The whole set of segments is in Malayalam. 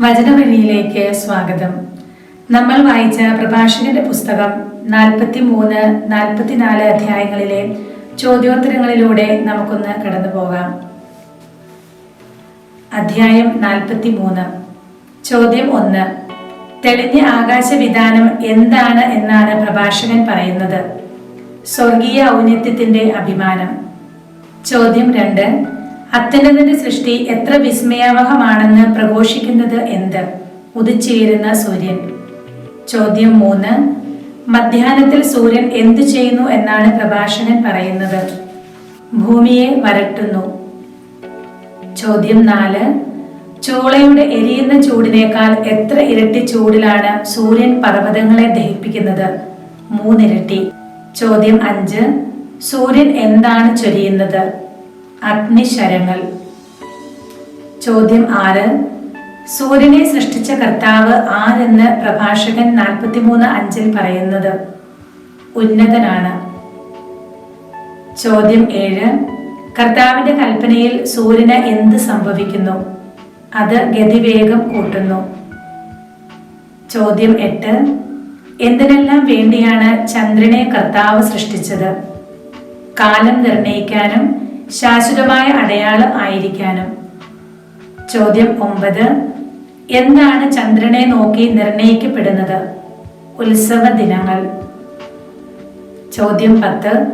വചനവഴിയിലേക്ക് സ്വാഗതം. നമ്മൾ വായിച്ച പ്രഭാഷകന്റെ പുസ്തകം നാൽപ്പത്തി മൂന്ന് നാൽപ്പത്തിനാല് അധ്യായങ്ങളിലെ ചോദ്യോത്തരങ്ങളിലൂടെ നമുക്കൊന്ന് കടന്നു പോകാം. അധ്യായം നാൽപ്പത്തി മൂന്ന് ചോദ്യം ഒന്ന്. തെളിഞ്ഞ ആകാശവിധാനം എന്താണ് എന്നാണ് പ്രഭാഷകൻ പറയുന്നത്. സ്വർഗീയ ഔന്നത്യത്തിന്റെ അഭിമാനം. ചോദ്യം രണ്ട്. അത്യുന്നതന്റെ സൃഷ്ടി എത്ര വിസ്മയാവഹമാണെന്ന് പ്രഘോഷിക്കുന്നത് എന്ത്? ഉദിച്ചുയരുന്ന സൂര്യൻ. ചോദ്യം മൂന്ന്. മധ്യാഹ്നത്തിൽ സൂര്യൻ എന്തു ചെയ്യുന്നു എന്നാണ് പ്രഭാഷകൻ പറയുന്നത്. ഭൂമിയെ വരട്ടുന്നു. ചോദ്യം നാല്. ചൂളയുടെ എരിയുന്ന ചൂടിനേക്കാൾ എത്ര ഇരട്ടി ചൂടിലാണ് സൂര്യൻ പർവതങ്ങളെ ദഹിപ്പിക്കുന്നത്? മൂന്നിരട്ടി. ചോദ്യം അഞ്ച്. സൂര്യൻ എന്താണ് ചൊരിയുന്നത്? അഗ്നിശരങ്ങൾ. ചോദ്യം ആറ്. സൂര്യനെ സൃഷ്ടിച്ച കർത്താവ് ആരെന്ന് പ്രഭാഷകൻ നാൽപ്പത്തിമൂന്ന് അഞ്ചിൽ പറയുന്നത്? ഉന്നതനാണ്. ചോദ്യം ഏഴ്. കർത്താവിന്റെ കൽപ്പനയിൽ സൂര്യന് എന്ത് സംഭവിക്കുന്നു? അത് ഗതിവേഗം കൂട്ടുന്നു. ചോദ്യം എട്ട്. എന്തിനെല്ലാം വേണ്ടിയാണ് ചന്ദ്രനെ കർത്താവ് സൃഷ്ടിച്ചത്? കാലം നിർണയിക്കാനും ശാശ്വതമായ അടയാളം ആയിരിക്കാനും. ചോദ്യം ഒമ്പത്. എന്താണ് ചന്ദ്രനെ നോക്കി നിർണയിക്കപ്പെടുന്നത്? ഉത്സവ ദിനങ്ങൾ. ചോദ്യം പത്ത്.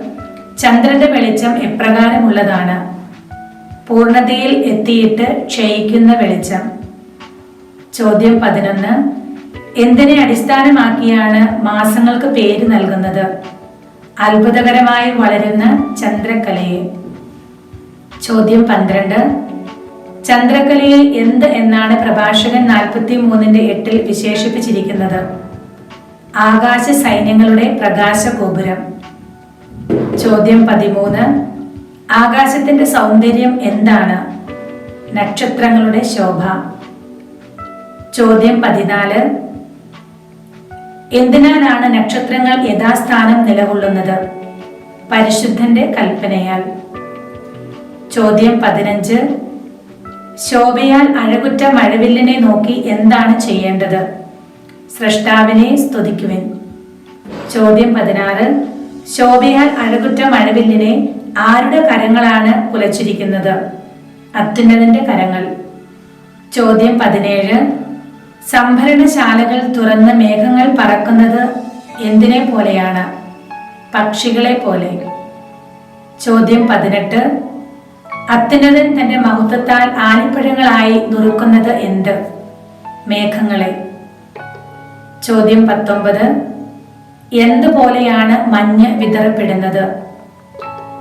ചന്ദ്രന്റെ വെളിച്ചം എപ്രകാരമുള്ളതാണ്? പൂർണതയിൽ എത്തിയിട്ട് ക്ഷയിക്കുന്ന വെളിച്ചം. ചോദ്യം പതിനൊന്ന്. എന്തിനെ അടിസ്ഥാനമാക്കിയാണ് മാസങ്ങൾക്ക് പേര് നൽകുന്നത്? അത്ഭുതകരമായി വളരുന്ന ചന്ദ്രക്കലയെ ചോദ്യം പന്ത്രണ്ട്. ചന്ദ്രകലയിൽ എന്ത് എന്നാണ് പ്രഭാഷകൻ നാൽപ്പത്തി മൂന്നിന്റെ എട്ടിൽ വിശേഷിപ്പിച്ചിരിക്കുന്നത്? ആകാശ സൈന്യങ്ങളുടെ പ്രകാശ ഗോപുരം. ചോദ്യം പതിമൂന്ന്. ആകാശത്തിന്റെ സൗന്ദര്യം എന്താണ്? നക്ഷത്രങ്ങളുടെ ശോഭ. ചോദ്യം പതിനാല്. എന്തിനാലാണ് നക്ഷത്രങ്ങൾ യഥാസ്ഥാനം നിലകൊള്ളുന്നത്? പരിശുദ്ധന്റെ കൽപ്പനയാൽ. ചോദ്യം പതിനഞ്ച്. ശോഭയാൽ അഴകുറ്റ മഴവില്ലിനെ നോക്കി എന്താണ് ചെയ്യേണ്ടത്? സൃഷ്ടാവിനെ സ്തുതിക്കുവിൻ. ചോദ്യം പതിനാറ്. ശോഭയാൽ അഴകുറ്റ മഴവില്ലിനെ ആരുടെ കരങ്ങളാണ് കുലച്ചിരിക്കുന്നത്? അത്യുന്നതിന്റെ കരങ്ങൾ. ചോദ്യം പതിനേഴ്. സംഭരണശാലകൾ തുറന്ന് മേഘങ്ങൾ പറക്കുന്നത് എന്തിനെ പോലെയാണ്? പക്ഷികളെ പോലെ. ചോദ്യം പതിനെട്ട്. അത്യുന്നതൻ തന്റെ മഹത്വത്താൽ ആലിപ്പഴങ്ങളായി നുറുക്കുന്നത് എന്ത്? മേഘങ്ങളെ. ചോദ്യം പത്തൊമ്പത്. എന്തുപോലെയാണ് മഞ്ഞ് വിതറപ്പെടുന്നത്?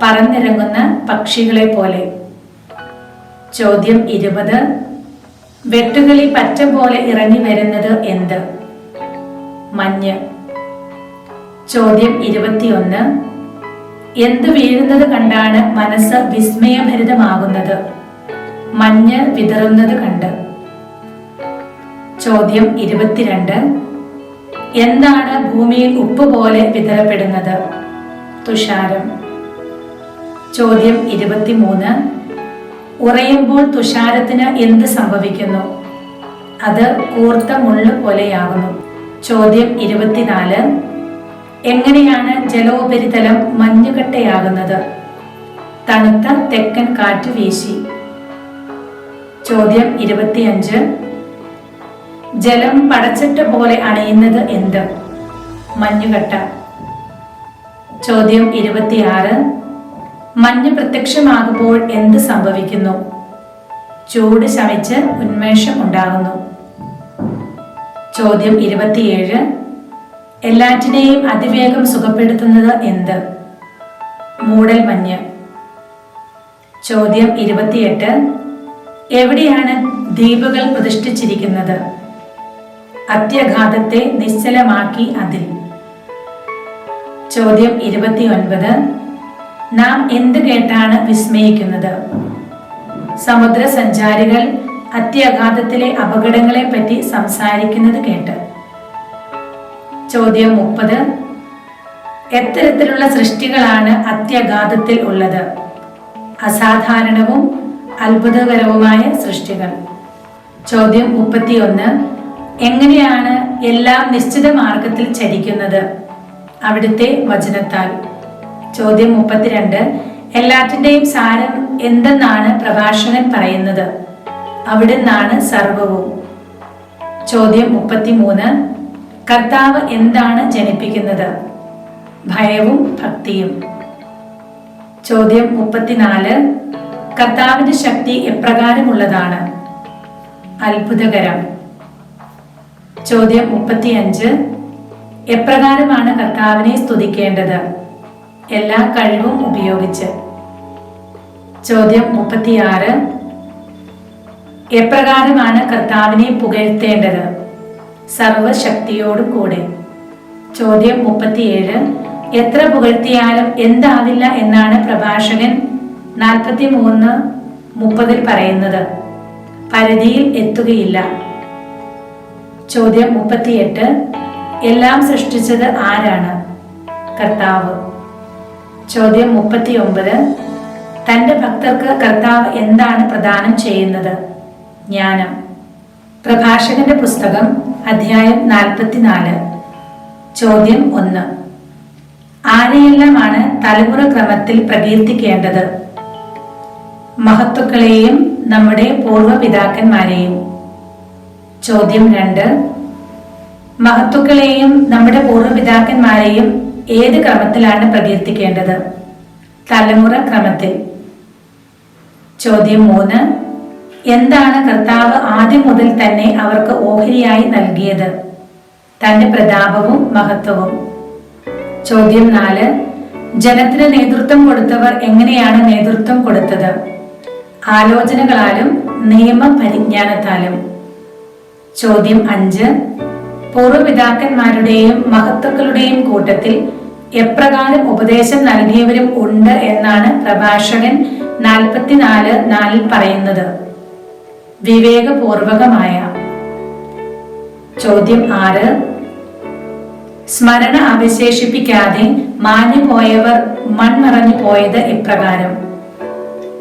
പറന്നിറങ്ങുന്ന പക്ഷികളെ പോലെ. ചോദ്യം ഇരുപത്. വെട്ടുകളി പറ്റ പോലെ ഇറങ്ങി വരുന്നത് എന്ത്? മഞ്ഞ്. ചോദ്യം ഇരുപത്തിയൊന്ന്. എന്ത് വീഴുന്നത് കണ്ടാണ് മനസ്സ് വിസ്മയഭരിതമാകുന്നത്? മഞ്ഞ് വിതറുന്നത് കണ്ട്. ചോദ്യം ഇരുപത്തിരണ്ട്. എന്താണ് ഭൂമിയിൽ ഉപ്പ് പോലെ വിതറപ്പെടുന്നത്? തുഷാരം. ചോദ്യം ഇരുപത്തിമൂന്ന്. ഉറയുമ്പോൾ തുഷാരത്തിന് എന്ത് സംഭവിക്കുന്നു? അത് കൂർത്ത മുള്ളു പോലെയാകുന്നു. ചോദ്യം ഇരുപത്തിനാല്. എങ്ങനെയാണ് ജലോപരിതലം മഞ്ഞുകട്ടയാകുന്നത്? തണുത്ത തെക്കൻ കാറ്റ് വീശി. ചോദ്യം ഇരുപത്തിയഞ്ച്. ജലം പടച്ചട്ട പോലെ അണയുന്നത് എന്ത്? മഞ്ഞുകട്ട. ചോദ്യം ഇരുപത്തിയാറ്. മഞ്ഞ് പ്രത്യക്ഷമാകുമ്പോൾ എന്ത് സംഭവിക്കുന്നു? ചൂട് ശമിച്ച് ഉന്മേഷം ഉണ്ടാകുന്നു. ചോദ്യം ഇരുപത്തിയേഴ്. എല്ലാറ്റിനെയും അതിവേഗം സുഖപ്പെടുത്തുന്നത് എന്ത്? മൂടൽ മഞ്ഞ്. ചോദ്യം ഇരുപത്തിയെട്ട്. എവിടെയാണ് ദ്വീപുകൾ പ്രതിഷ്ഠിച്ചിരിക്കുന്നത്? അത്യഘാതത്തെ നിശ്ചലമാക്കി അതിൽ. ചോദ്യം ഇരുപത്തിയൊൻപത്. നാം എന്ത് കേട്ടാണ് വിസ്മയിക്കുന്നത്? സമുദ്ര സഞ്ചാരികൾ അത്യഘാതത്തിലെ അപകടങ്ങളെ പറ്റി സംസാരിക്കുന്നത് കേട്ട്. ചോദ്യം മുപ്പത്. എത്തരത്തിലുള്ള സൃഷ്ടികളാണ് അത്യഗാധത്തിൽ ഉള്ളത്. അസാധാരണവും അത്ഭുതകരവുമായ സൃഷ്ടികൾ. ചോദ്യം മുപ്പത്തിയൊന്ന്. എങ്ങനെയാണ് എല്ലാം നിശ്ചിത മാർഗത്തിൽ ചരിക്കുന്നത്? അവിടുത്തെ വചനത്താൽ. ചോദ്യം മുപ്പത്തിരണ്ട്. എല്ലാറ്റിന്റെയും സാരം എന്തെന്നാണ് പ്രഭാഷകൻ പറയുന്നത്? അവിടുന്നാണ് സർവവും. ചോദ്യം മുപ്പത്തിമൂന്ന്. കർത്താവ് എന്താണ് ജനിപ്പിക്കുന്നത്? ഭയവും ഭക്തിയും. ചോദ്യം മുപ്പത്തിനാല്. കർത്താവിന്റെ ശക്തി എപ്രകാരമുള്ളതാണ്? അത്ഭുതകരം. ചോദ്യം മുപ്പത്തിയഞ്ച്. എപ്രകാരമാണ് കർത്താവിനെ സ്തുതിക്കേണ്ടത്? എല്ലാ കഴിവും ഉപയോഗിച്ച്. ചോദ്യം മുപ്പത്തിയാറ്. എപ്രകാരമാണ് കർത്താവിനെ പുകഴ്ത്തേണ്ടത്? സർവശക്തിയോടും കൂടെ. ചോദ്യം മുപ്പത്തിയേഴ്. എത്ര പുകഴ്ത്തിയാലും എന്താവില്ല എന്നാണ് പ്രഭാഷകൻ നാൽപ്പത്തി മൂന്ന് മുപ്പതിൽ പറയുന്നത്. പരിധിയിൽ എത്തുകയില്ല. ചോദ്യം മുപ്പത്തിയെട്ട്. എല്ലാം സൃഷ്ടിച്ചത് ആരാണ്? കർത്താവ്. ചോദ്യം മുപ്പത്തി ഒമ്പത് തന്റെ ഭക്തർക്ക് കർത്താവ് എന്താണ് പ്രദാനം ചെയ്യുന്നത്? ജ്ഞാനം. പ്രഭാഷകന്റെ പുസ്തകം അധ്യായം നാൽപ്പത്തിനാല്. ചോദ്യം ഒന്ന്. ആരെയെല്ലാമാണ് തലമുറ ക്രമത്തിൽ പ്രകീർത്തിക്കേണ്ടത്? മഹത്തുക്കളെയും നമ്മുടെ പൂർവപിതാക്കന്മാരെയും. ചോദ്യം രണ്ട്. മഹത്തുക്കളെയും നമ്മുടെ പൂർവപിതാക്കന്മാരെയും ഏത് ക്രമത്തിലാണ് പ്രകീർത്തിക്കേണ്ടത്? തലമുറ ക്രമത്തിൽ. ചോദ്യം മൂന്ന്. എന്താണ് കർത്താവ് ആദ്യം മുതൽ തന്നെ അവർക്ക് ഓഹരിയായി നൽകിയത്? തന്റെ പ്രതാപവും മഹത്വവും. ചോദ്യം നാല് ജനത്തിന് നേതൃത്വം കൊടുത്തവർ എങ്ങനെയാണ് നേതൃത്വം കൊടുത്തത്? ആലോചനകളാലും നിയമ പരിജ്ഞാനത്താലും ചോദ്യം അഞ്ച് പൂർവപിതാക്കന്മാരുടെയും മഹത്വക്കളുടെയും കൂട്ടത്തിൽ എപ്രകാരം ഉപദേശം നൽകിയവരും ഉണ്ട് എന്നാണ് പ്രഭാഷകൻ നാൽപ്പത്തിനാല് നാലിൽ പറയുന്നത്. വിവേകപൂർവകമായ ചോദ്യം ആറ്. സ്മരണ അവശേഷിപ്പിക്കാതെ മാഞ്ഞു പോയവർ മൺമറഞ്ഞു പോയത് ഇപ്രകാരം.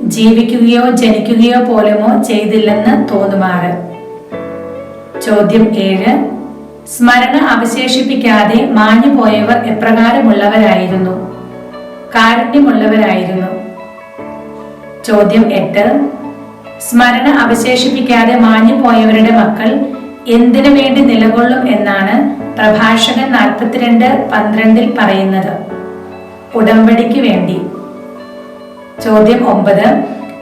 ജീവിക്കുകയോ ജനിക്കുകയോ പോലുമോ ചെയ്തില്ലെന്ന് തോന്നുമാറ്. ചോദ്യം ഏഴ്. സ്മരണ അവശേഷിപ്പിക്കാതെ മാഞ്ഞു പോയവർ എപ്രകാരമുള്ളവരായിരുന്നു? കാരുണ്യമുള്ളവരായിരുന്നു? ചോദ്യം എട്ട്. സ്മരണ അവശേഷിപ്പിക്കാതെ മാഞ്ഞു പോയവരുടെ മക്കൾ എന്തിനു വേണ്ടി നിലകൊള്ളും എന്നാണ് പ്രഭാഷകൻ നാൽപ്പത്തിരണ്ട് പന്ത്രണ്ടിൽ പറയുന്നത്. ഉടമ്പടിക്ക് വേണ്ടി. ചോദ്യം ഒമ്പത്.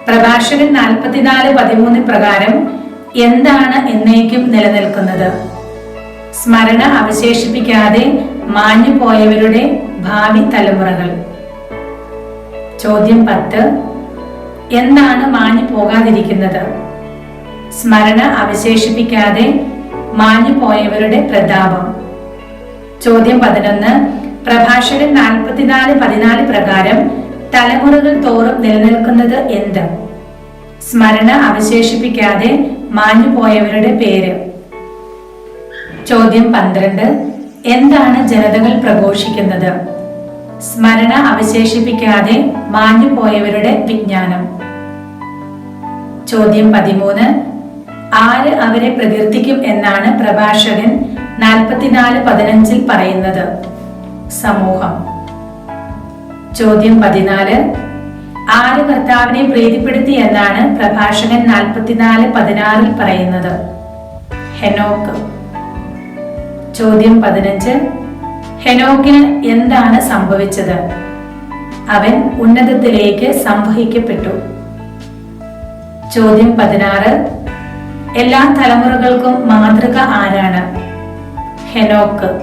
പ്രഭാഷകൻ നാൽപ്പത്തിനാല് പതിമൂന്ന് പ്രകാരം എന്താണ് എന്നേക്കും നിലനിൽക്കുന്നത്? സ്മരണ അവശേഷിപ്പിക്കാതെ മാഞ്ഞു പോയവരുടെ ഭാവി തലമുറകൾ. ചോദ്യം പത്ത്. എന്താണ് മാഞ്ഞു പോകാതിരിക്കുന്നത്? സ്മരണ അവശേഷിപ്പിക്കാതെ മാഞ്ഞു പോയവരുടെ പ്രതാപം. ചോദ്യം പതിനൊന്ന്. പ്രഭാഷകൻ നാൽപ്പത്തിനാല് പതിനാല് പ്രകാരം തലമുറകൾ തോറും നിലനിൽക്കുന്നത് എന്ത്? സ്മരണ അവശേഷിപ്പിക്കാതെ മാഞ്ഞു പോയവരുടെ പേര്. ചോദ്യം പന്ത്രണ്ട്. എന്താണ് ജനതകൾ പ്രഘോഷിക്കുന്നത്? സ്മരണ അവശേഷിപ്പിക്കാതെ മാഞ്ഞു പോയവരുടെ വിജ്ഞാനം. ചോദ്യം പതിമൂന്ന്. ആര് അവരെ പ്രകീർത്തിക്കും എന്നാണ് പ്രഭാഷകൻ നാൽപ്പത്തിനാല് പതിനഞ്ചിൽ പറയുന്നത്. സമൂഹം. ചോദ്യം പതിനാല്. ആര് കർത്താവിനെ പ്രീതിപ്പെടുത്തി എന്നാണ് പ്രഭാഷകൻ നാൽപ്പത്തിനാല് പതിനാറിൽ പറയുന്നത്. ഹെനോക്ക്. ചോദ്യം പതിനഞ്ച്. ഹെനോക്കിന് എന്താണ് സംഭവിച്ചത്? അവൻ ഉന്നതത്തിലേക്ക് സംവഹിക്കപ്പെട്ടു. ചോദ്യം പതിനാറ്. എല്ലാ തലമുറകൾക്കും മാതൃക ആരാണ്? ഹെനോക്ക്.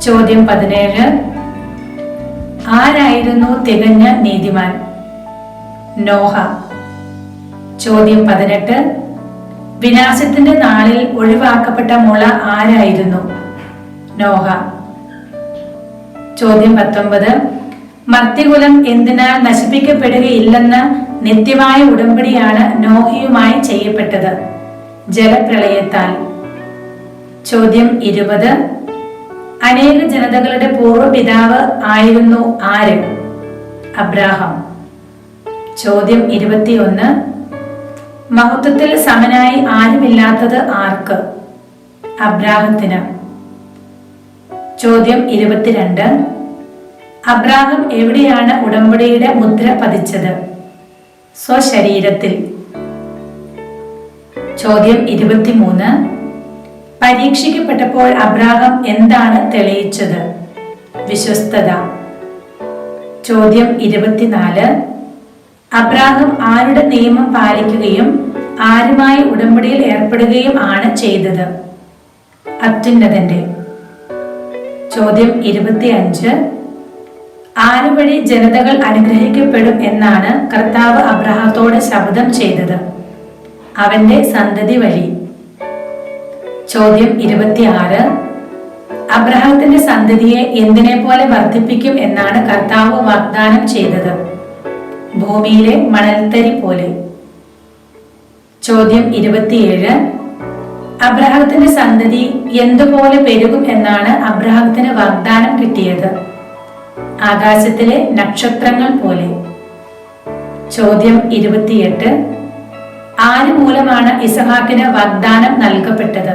ചോദ്യം പതിനേഴ്. ആരായിരുന്നു തികഞ്ഞ നീതിമാൻ? നോഹ. ചോദ്യം പതിനെട്ട്. വിനാശത്തിന്റെ നാളിൽ ഒഴിവാക്കപ്പെട്ട മുള ആരായിരുന്നു? നോഹ. ചോദ്യം പത്തൊമ്പത്. മർത്യകുലം എന്തിനാൽ നശിപ്പിക്കപ്പെടുകയില്ലെന്ന നിത്യമായ ഉടമ്പടിയാണ് നോഹിയുമായി ചെയ്യപ്പെട്ടത്. ജലപ്രളയത്താൽ. ചോദ്യം ഇരുപത്. അനേക ജനതകളുടെ പൂർവപിതാവ് ആയിരുന്നു ആര്? അബ്രാഹം. ചോദ്യം ഇരുപത്തിയൊന്ന്. മഹത്വത്തിൽ സമനായി ആരുമില്ലാത്തത് ആർക്ക്? അബ്രാഹത്തിന്. ചോദ്യം ഇരുപത്തിരണ്ട്. അബ്രാഹം എവിടെയാണ് ഉടമ്പടിയുടെ മുദ്ര പതിച്ചത്? സ്വശരീരത്തിൽ. ചോദ്യം ഇരുപത്തിമൂന്ന്. പരീക്ഷിക്കപ്പെട്ടപ്പോൾ അബ്രാഹം എന്താണ് തെളിയിച്ചത്? വിശ്വസ്തത. ചോദ്യം ഇരുപത്തിനാല്. അബ്രാഹം ആരുടെ നിയമം പാലിക്കുകയും ആരുമായി ഉടമ്പടിയിൽ ഏർപ്പെടുകയും ആണ് ചെയ്തത്? അത്യുന്നതന്റെ. ചോദ്യം ഇരുപത്തിയഞ്ച്. ആര് വഴി ജനതകൾ അനുഗ്രഹിക്കപ്പെടും എന്നാണ് കർത്താവ് അബ്രഹത്തോട് ശബ്ദം ചെയ്തത്. അവന്റെ സന്തതി വഴി. ചോദ്യം ഇരുപത്തിയാറ്. അബ്രഹത്തിന്റെ സന്തതിയെ എന്തിനെ പോലെ വർദ്ധിപ്പിക്കും എന്നാണ് കർത്താവ് വാഗ്ദാനം ചെയ്തത്. ഭൂമിയിലെ മണൽത്തരി പോലെ. ചോദ്യം ഇരുപത്തിയേഴ്. അബ്രഹത്തിന്റെ സന്തതി എന്തുപോലെ പെരുകും എന്നാണ് അബ്രഹത്തിന് വാഗ്ദാനം കിട്ടിയത്. ആകാശത്തിലെ നക്ഷത്രങ്ങൾ പോലെ. ചോദ്യം ഇരുപത്തിയെട്ട്. ആര് മൂലമാണ് ഇസഹാക്കിന് വാഗ്ദാനം നൽകപ്പെട്ടത്.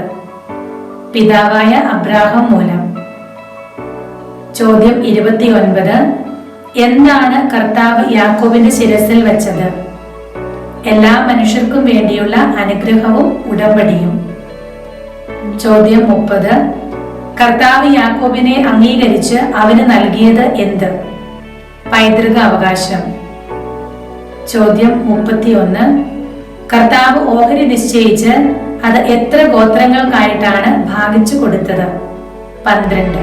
പിതാവായ അബ്രാഹം മൂലം. ചോദ്യം ഇരുപത്തിയൊൻപത്. എന്താണ് കർത്താവ് യാക്കോബിന്റെ ശിരസിൽ വെച്ചത്? എല്ലാ മനുഷ്യർക്കും വേണ്ടിയുള്ള അനുഗ്രഹവും ഉടമ്പടിയും. ചോദ്യം മുപ്പത്. കർത്താവ് യാക്കോബിനെ അംഗീകരിച്ച് അവന് നൽകിയത് എന്ത്? പൈതൃക അവകാശം. ചോദ്യം മുപ്പത്തിയൊന്ന്. കർത്താവ് ഓഹരി നിശ്ചയിച്ച് അത് എത്ര ഗോത്രങ്ങൾക്കായിട്ടാണ് ഭാഗിച്ചു കൊടുത്തത്? പന്ത്രണ്ട്.